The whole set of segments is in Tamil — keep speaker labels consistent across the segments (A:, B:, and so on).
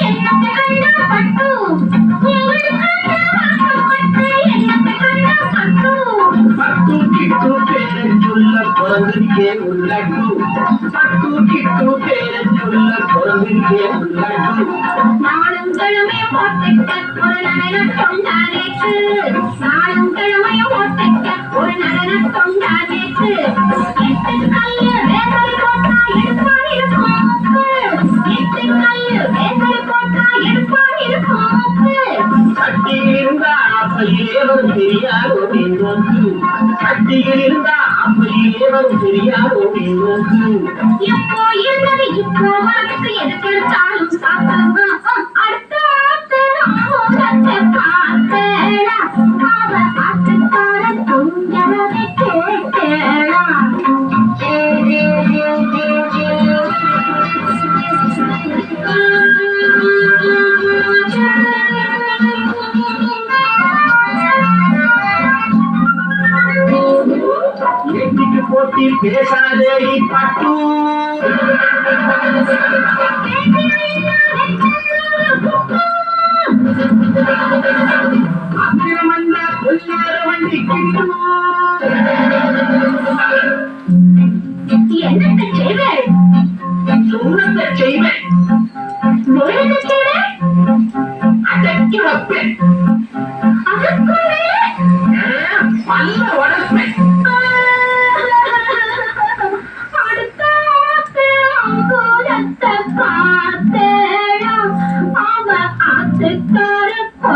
A: என்னத்தை கண்டா
B: உள்ளட்டு பட்டு கிட்டு உள்ளட்டு
A: நாளும் கிழமை ஒரு நடன நாளும் கிழமை ஒரு எட்டு எடுப்பான் இருக்கும்
B: வரும் தெரியாதோ வரும்
A: இருந்தது இப்போ சாப்பிடுங்க அடுத்த ஆத்து அம்மோகத்தை
B: எட்டிக்கு போட்டி. பேசாதே பட்டு வண்டி
A: என்னத்தை செய்வேன்
B: செய்வேன் அதற்கு வைப்பேன்.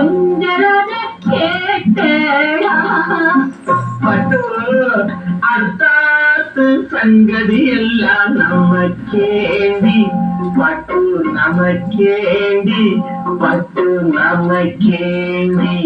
A: கொஞ்சரத கேட்டேடா.
B: பட்டு அத்தாத்து சங்கதி எல்லாம் நமக்கேண்டி. பட்டு நமக்கேண்டி பட்டு நமக்கேண்டி.